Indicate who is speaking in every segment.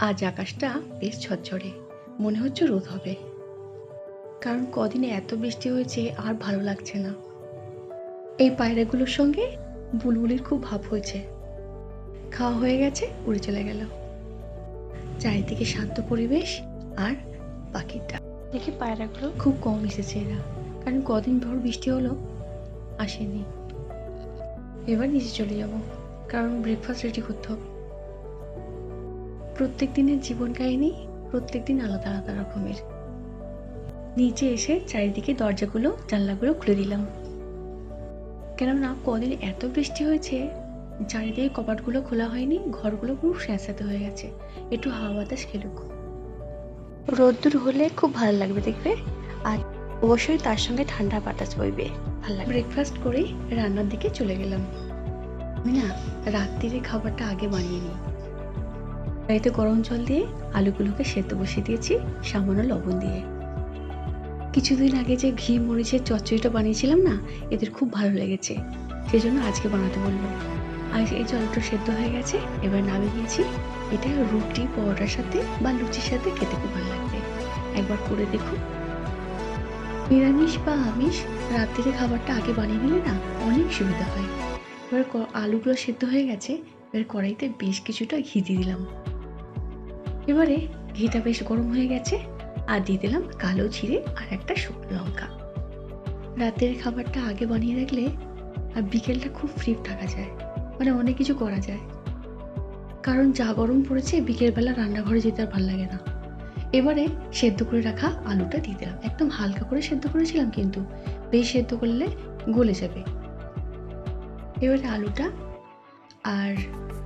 Speaker 1: আজ আকাশটা বেশ ঝরঝরে। মনে হচ্ছে রোদ হবে। কারণ কদিনে এত বৃষ্টি হয়েছে আর ভালো লাগছে না। এই পায়রাগুলোর সঙ্গে বুলবুলির খুব ভাব হয়েছে। খাওয়া হয়ে গেছে উড়ে চলে গেল। চারিদিকে শান্ত পরিবেশ আর পাখিটা।
Speaker 2: দেখি পায়রাগুলো।
Speaker 1: খুব কম এসেছে এরা কারণ কদিন ভর বৃষ্টি হলো আসেনি। এবার নিচে চলে যাব কারণ ব্রেকফাস্ট রেডি করতে হবে। প্রত্যেক দিনের জীবন কাহিনী প্রত্যেক দিন আলাদা আলাদা রকমের। নিচে এসে চারিদিকে দরজাগুলো, জানলাগুলো খুলে দিলাম। কেননা কদিন এত বৃষ্টি হয়েছে, চারিদিকে কপাটগুলো খোলা হয়নি, ঘরগুলো পুরো স্যাঁতস্যাঁতে হয়ে গেছে। একটু হাওয়া বাতাস খেলুক রোদ্দুর হলে খুব ভালো লাগবে দেখবে। আর অবশ্যই তার সঙ্গে ঠান্ডা বাতাস বইবে। ভালো লাগবে। ব্রেকফাস্ট করেই রান্নার দিকে চলে গেলাম। না রাত্রিরে খাবারটা আগে বানিয়ে নিই। বাড়িতে গরম জল দিয়ে আলুগুলোকে সেদ্ধ বসিয়ে দিয়েছি, সামান্য লবণ দিয়ে। কিছুদিন আগে যে ঘি, মরিচের চচ্চড়িটা বানিয়েছিলাম না, এদের খুব ভালো লেগেছে। সেজন্য আজকে বানাতে বলল। আর এই জলটা সেদ্ধ হয়ে গেছে, এবার নামিয়ে নিয়েছি। এটা রুটি, পরোটার সাথে বা লুচির সাথে খেতে খুব ভালো লাগবে। একবার করে দেখুন। নিরামিষ বা আমিষ, রাত্রিরে খাবারটা আগে বানিয়ে নিলে না অনেক সুবিধা হয়। এবার আলুগুলো সেদ্ধ হয়ে গেছে, এবার কড়াইতে বেশ কিছুটা ঘি দিয়ে দিলাম। এবারে ঘিটা বেশ গরম হয়ে গেছে, আর দিয়ে দিলাম কালো জিরে আর একটা শুকনো লঙ্কা। রাতের খাবারটা আগে বানিয়ে রাখলে আর বিকেলটা খুব ফ্রি থাকা যায় মানে অনেক কিছু করা যায়। কারণ যা গরম পড়েছে, বিকেলবেলা রান্নাঘরে যেতে আর ভালো লাগে না। এবারে সেদ্ধ করে রাখা আলুটা দিয়ে দিলাম। একদম হালকা করে সেদ্ধ করেছিলাম কিন্তু বেশ সেদ্ধ করলে গলে যাবে। এবারে আলুটা আর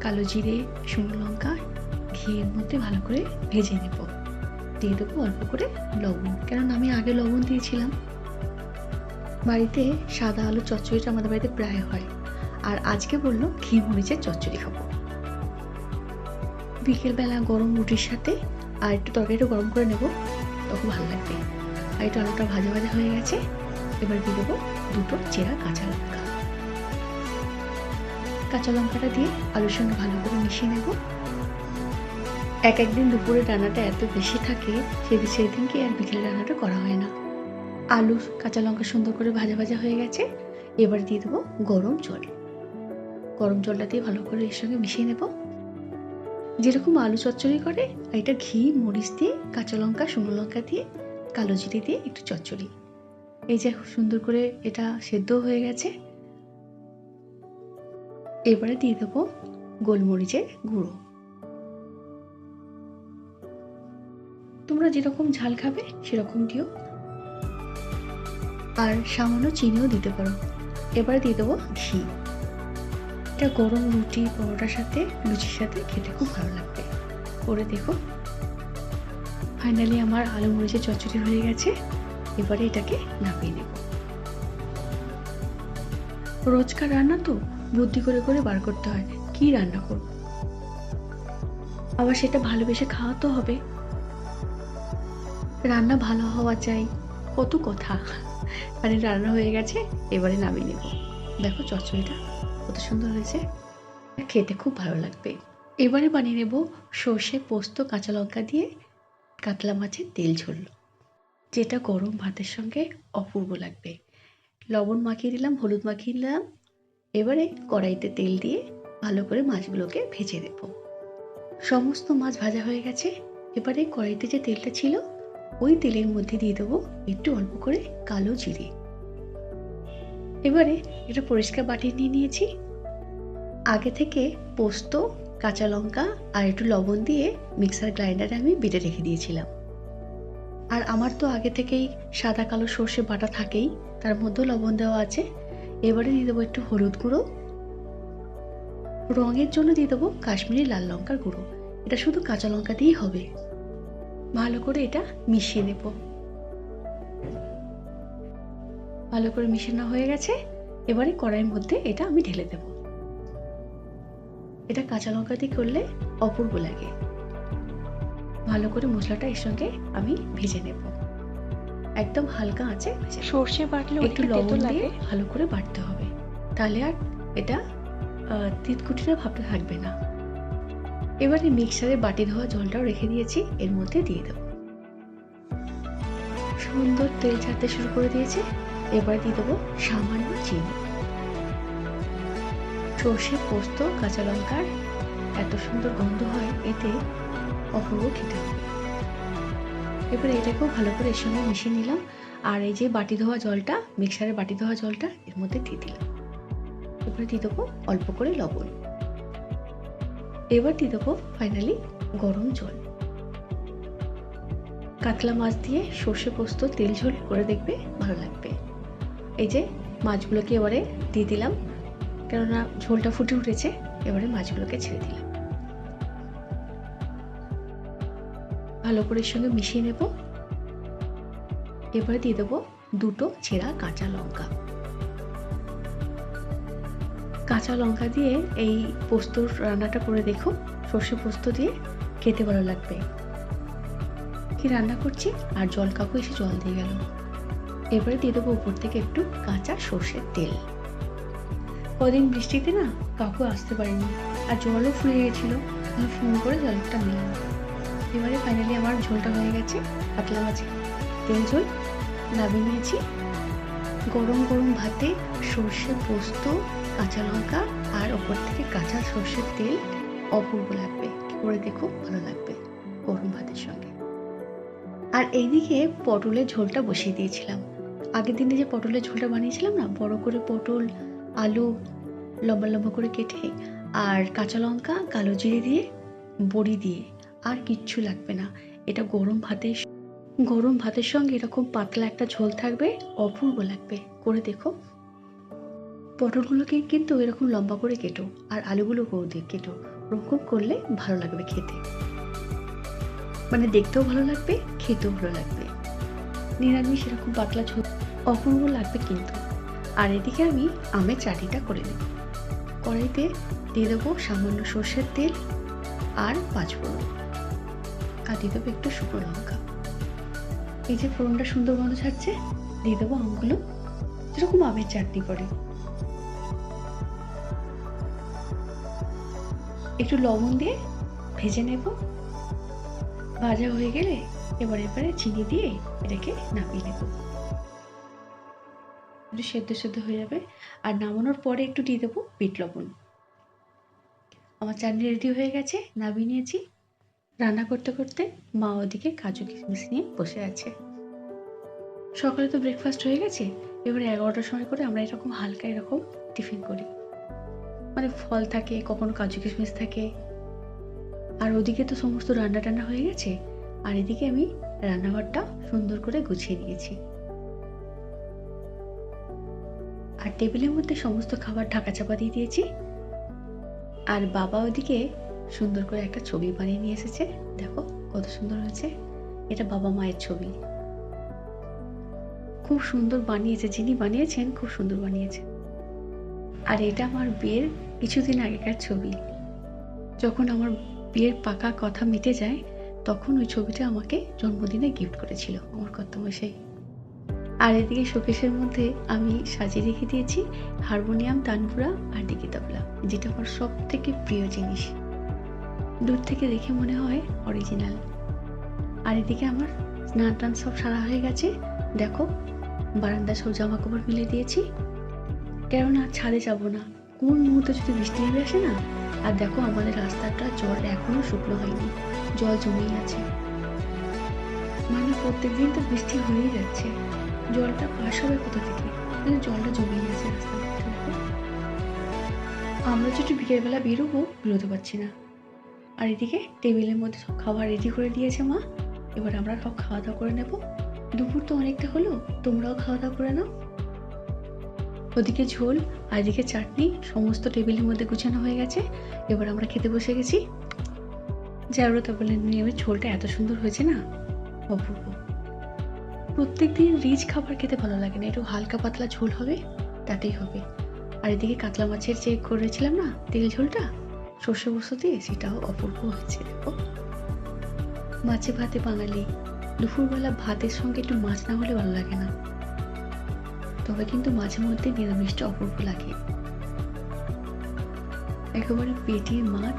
Speaker 1: কালো জিরে, শুকনো লঙ্কা ঘিয়ের মধ্যে ভালো করে ভেজে নেব। দিয়ে দেবো অল্প করে লবণ, কেননা আমি আগে লবণ দিয়েছিলাম। বাড়িতে সাদা আলু চচ্চড়িটা আমাদের বাড়িতে প্রায় হয়। আর আজকে বলল ঘি মরিচের চচ্চড়ি খাব। বিকেলবেলা গরম রুটির সাথে আর একটু তরকারিটা গরম করে নেব, তখন ভালো লাগবে। আর একটু আলুটা ভাজা ভাজা হয়ে গেছে, এবার দিয়ে দেবো দুটো চেরা কাঁচা লঙ্কা। কাঁচা লঙ্কাটা দিয়ে আলুর সঙ্গে ভালো করে মিশিয়ে নেব। এক একদিন দুপুরে রান্নাটা এত বেশি থাকে সেদিন সেদিনকে আর বিকেলে রান্নাটা করা হয় না। আলু, কাঁচা লঙ্কা সুন্দর করে ভাজা ভাজা হয়ে গেছে। এবার দিয়ে দেবো গরম জল। গরম জলটা দিয়ে ভালো করে এর সঙ্গে মিশিয়ে নেব। যেরকম আলু চচ্চড়ি করে, আর এটা ঘি, মরিচ দিয়ে, কাঁচা লঙ্কা, শুকনো লঙ্কা দিয়ে, কালো জিরে দিয়ে একটু চচ্চড়ি। এই যে সুন্দর করে এটা সেদ্ধ হয়ে গেছে। এবারে দিয়ে দেবো গোলমরিচের গুঁড়ো। তোমরা যেরকম ঝাল খাবে, সেরকম দিও। আর সামান্য চিনিও দিতে পারো। এবারে দিয়ে দেবো ঘি। এটা গরম রুটি, পরোটার সাথে, লুচির সাথে খেতে খুব ভালো লাগবে। করে দেখো। ফাইনালি আমার আলু মরিচের চচ্চড়ি হয়ে গেছে। এবারে এটাকে নামিয়ে নেব। রোজকার রান্না তো, বুদ্ধি করে করে বার করতে হয়। কি রান্না করব? আবার সেটা ভালোবেসে খাওয়া তো হবে। রান্না ভালো হওয়া চাই। কত কথা। মানে রান্না হয়ে গেছে, এবারে নামিয়ে নেব। দেখো চচ্চড়িটা কত সুন্দর হয়েছে। খেতে খুব ভালো লাগবে। এবারে বানিয়ে নেব সর্ষে পোস্ত, কাঁচা লঙ্কা দিয়ে কাতলা মাছের তেল ঝোল। যেটা গরম ভাতের সঙ্গে অপূর্ব লাগবে। লবণ মাখিয়ে দিলাম, হলুদ মাখিয়ে দিলাম। এবারে কড়াইতে তেল দিয়ে ভালো করে মাছগুলোকে ভেজে দেব সমস্ত মাছ ভাজা হয়ে গেছে। এবারে কড়াইতে যে তেলটা ছিল ওই তেলের মধ্যে দিয়ে দেবো একটু অল্প করে কালো জিরে। এবারে এটা পরিষ্কার বাটি নিয়ে নিয়েছি। আগে থেকে পোস্ত, কাঁচা লঙ্কা আর একটু লবণ দিয়ে মিক্সার গ্রাইন্ডারে আমি বেটে রেখে দিয়েছিলাম। আর আমার তো আগে থেকেই সাদা কালো সর্ষে বাটা থাকেই, তার মধ্যেও লবণ দেওয়া আছে। এবারে দিয়ে দেবো একটু হলুদ গুঁড়ো। রঙের জন্য দিয়ে দেবো কাশ্মীরি লাল লঙ্কার গুঁড়ো। এটা শুধু কাঁচা লঙ্কা দিয়েই হবে। ভালো করে এটা মিশিয়ে নেব। ভালো করে মিশানো হয়ে গেছে। এবারে কড়াইয়ের মধ্যে এটা আমি ঢেলে দেব। এটা কাঁচা লঙ্কা দিয়ে করলে অপূর্ব লাগে। ভালো করে মশলাটা এর সঙ্গে আমি ভেজে নেব। একদম হালকা আছে
Speaker 2: সর্ষে বাটলে
Speaker 1: একটু লবণ দিয়ে ভালো করে বাটতে হবে। তাহলে আর এটা তিতকুটিটা ভাবতে থাকবে না। এবারে মিক্সারে বাটি ধোয়া জলটাও রেখে দিয়েছি, এর মধ্যে দিয়ে দেবো। সুন্দর তেল ছাড়তে শুরু করে দিয়েছে, এবার দিয়ে দেবো সামান্য চিনি। সর্ষে, পোস্ত, কাঁচা লঙ্কার এত সুন্দর গন্ধ হয়, এতে অপূর্ব খেতে হবে। এবার এটাকেও ভালো করে এর সঙ্গে মিশিয়ে নিলাম, আর এই যে বাটি ধোয়া জলটা, মিক্সারে বাটি ধোয়া জলটা, এর মধ্যে দিয়ে দিলাম। এবারে দিয়ে দেবো অল্প করে লবণ। এবার দিয়ে দেবো ফাইনালি গরম জল। কাতলা মাছ দিয়ে সর্ষে পোস্ত, তেল ঝোল করে দেখবে ভালো লাগবে। এই যে মাছগুলোকে এবারে দিয়ে দিলাম, কেননা ঝোলটা ফুটে উঠেছে, এবারে মাছগুলোকে ছেড়ে দিলাম। ভালো করে সঙ্গে মিশিয়ে নেব। এবারে দিয়ে দেবো দুটো ছেঁড়া কাঁচা লঙ্কা। কাঁচা লঙ্কা দিয়ে এই পোস্তর রান্নাটা করে দেখো সর্ষে পোস্ত দিয়ে খেতে ভালো লাগবে। কি রান্না করছি? আর জল কাকু এসে জল দিয়ে গেল। এবারে দিয়ে দেবো উপর থেকে একটু কাঁচা সর্ষের তেল। কদিন বৃষ্টিতে না কাকু আসতে পারেনি, আর জলও ফুরিয়ে গেছিল। আমি ফোন করে জলটা নিলাম। এবারে ফাইনালি আমার ঝোলটা হয়ে গেছে। পাতলা মাছে তেল ঝোল, নামিয়ে নিয়েছি। গরম গরম ভাতে সর্ষে পোস্ত, কাঁচা লঙ্কা আর ওপর থেকে কাঁচা সর্ষের তেল অপূর্ব লাগবে। করে দেখো, ভালো লাগবে গরম ভাতের সঙ্গে। আর এইদিকে পটলের ঝোলটা বসিয়ে দিয়েছিলাম। আগের দিনে যে পটলের ঝোলটা বানিয়েছিলাম না, বড় করে পটল, আলু, লম্বা লম্বা করে কেটে আর কাঁচা লঙ্কা, কালো জিরে দিয়ে, বড়ি দিয়ে, আর কিচ্ছু লাগবে না। এটা গরম ভাতের গরম ভাতের সঙ্গে এরকম পাতলা একটা ঝোল থাকবে, অপূর্ব লাগবে। করে দেখো। পটলগুলোকে কিন্তু এরকম লম্বা করে কেটো, আর আলুগুলোকেও দিয়ে কেটো। ওরকম করলে ভালো লাগবে খেতে। মানে দেখতেও ভালো লাগবে, খেতেও ভালো লাগবে। নিরামিষ এরকম পাতলা ঝোল অপূর্ব লাগবে কিন্তু। আর এদিকে আমি আমের চাটনিটা করে নেব। কড়াইতে দিয়ে দেবো সামান্য সর্ষের তেল আর পাঁচ ফোড়ন আর দিয়ে দেবো একটু শুকনো লঙ্কা। এই যে ফোড়নটা সুন্দর গন্ধ ছাড়ছে, দিয়ে দেবো আমগুলো যেরকম আমের চাটনি করে। একটু লবণ দিয়ে ভেজে নেব। ভাজা হয়ে গেলে এবার এবারে চিনি দিয়ে এটাকে নামিয়ে নেব। একটু সেদ্ধ সেদ্ধ হয়ে যাবে। আর নামানোর পরে একটু দিয়ে দেবো বিট লবণ। আমার চাটনি রেডি হয়ে গেছে, নামিয়ে নিয়েছি। রান্না করতে করতে মা ওদিকে কাজু কিশমিশ নিয়ে বসে আছে। সকালে তো ব্রেকফাস্ট হয়ে গেছে, এবারে এগারোটার সময় করে আমরা এরকম হালকা এরকম টিফিন করি। মানে ফল থাকে, কখনো কাজু কিশমিশ থাকে। আর ওদিকে তো সমস্ত রান্না টান্না হয়ে গেছে, আর এদিকে আমি রান্নাঘরটা সুন্দর করে গুছিয়ে নিয়েছি। আর টেবিলের মধ্যে সমস্ত খাবার ঢাকা চাপা দিয়ে দিয়েছি। আর বাবা ওদিকে সুন্দর করে একটা ছবি বানিয়ে নিয়ে এসেছে। দেখো কত সুন্দর হয়েছে। এটা বাবা মায়ের ছবি। খুব সুন্দর বানিয়েছে। যিনি বানিয়েছেন, খুব সুন্দর বানিয়েছে। আর এটা আমার বিয়ের কিছুদিন আগেকার ছবি। যখন আমার বিয়ের পাকা কথা মিটে যায়, তখন ওই ছবিটা আমাকে জন্মদিনে গিফট করেছিল আমার কর্তমশাই আর এদিকে শোকেশের মধ্যে আমি সাজিয়ে রেখে দিয়েছি হারমোনিয়াম তানপুরা আর ডিকি তবলা যেটা আমার সব থেকে প্রিয় জিনিস। দূর থেকে দেখে মনে হয় অরিজিনাল আর এদিকে আমার স্নান টান সব সারা হয়ে গেছে। দেখো বারান্দায় সব জামা কাপড় মিলে দিয়েছি। কেননা ছাদে যাব না। কোন মুহূর্তে যদি বৃষ্টি নেমে আসে না? আর দেখো, আমাদের রাস্তাটা জল এখনও শুকনো হয়নি। জল জমেই আছে। মানে প্রত্যেকদিন তো বৃষ্টি হয়েই যাচ্ছে। জলটা পাশ হবে কোথা থেকে? কিন্তু জলটা জমেই আছে রাস্তার আমরা যদি বিকেলবেলা বেরোবো, বেরোতে পারছি না। আর এদিকে টেবিলের মধ্যে সব খাবার রেডি করে দিয়েছে মা। এবার আমরা সব খাওয়া দাওয়া করে নেব। দুপুর তো অনেকটা হলো, তোমরাও খাওয়া দাওয়া করে নাও। ওদিকে ঝোল আর এদিকে চাটনি সমস্ত টেবিলের মধ্যে গুছানো হয়ে গেছে। এবার আমরা খেতে বসে গেছি। জাগরত তারপরে নিয়ে ঝোলটা এত সুন্দর হয়েছে না? অপূর্ব। প্রত্যেক দিন রিচ খাবার খেতে ভালো লাগে না। একটু হালকা পাতলা ঝোল হবে, তাতেই হবে। আর এদিকে কাতলা মাছের যে করেছিলাম না, তেল ঝোলটা? সর্ষে বস্তু দিয়ে সেটাও অপূর্ব হয়েছে, দেখো। মাছে ভাতে বাঙালি, দুপুরবেলা ভাতের সঙ্গে একটু মাছ না হলে ভালো লাগে না। তবে কিন্তু মাঝে মধ্যে নিরামিষটা অপূর্ব লাগে। একেবারে পেটির মাছ,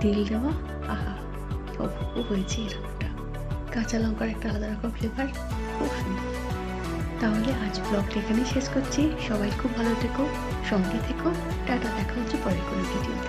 Speaker 1: তেল দেওয়া, আহা, অপূর্ব হয়েছে এই রান্নাটা। কাঁচা লঙ্কার একটা আলাদা রকম ফ্লেভার খুব সুন্দর। তাহলে আজ ব্লগটা এখানেই শেষ করছি। সবাই খুব ভালো থেকো, সঙ্গে থেকো। টাটা, দেখা হচ্ছে পরের কোনো ভিডিওতে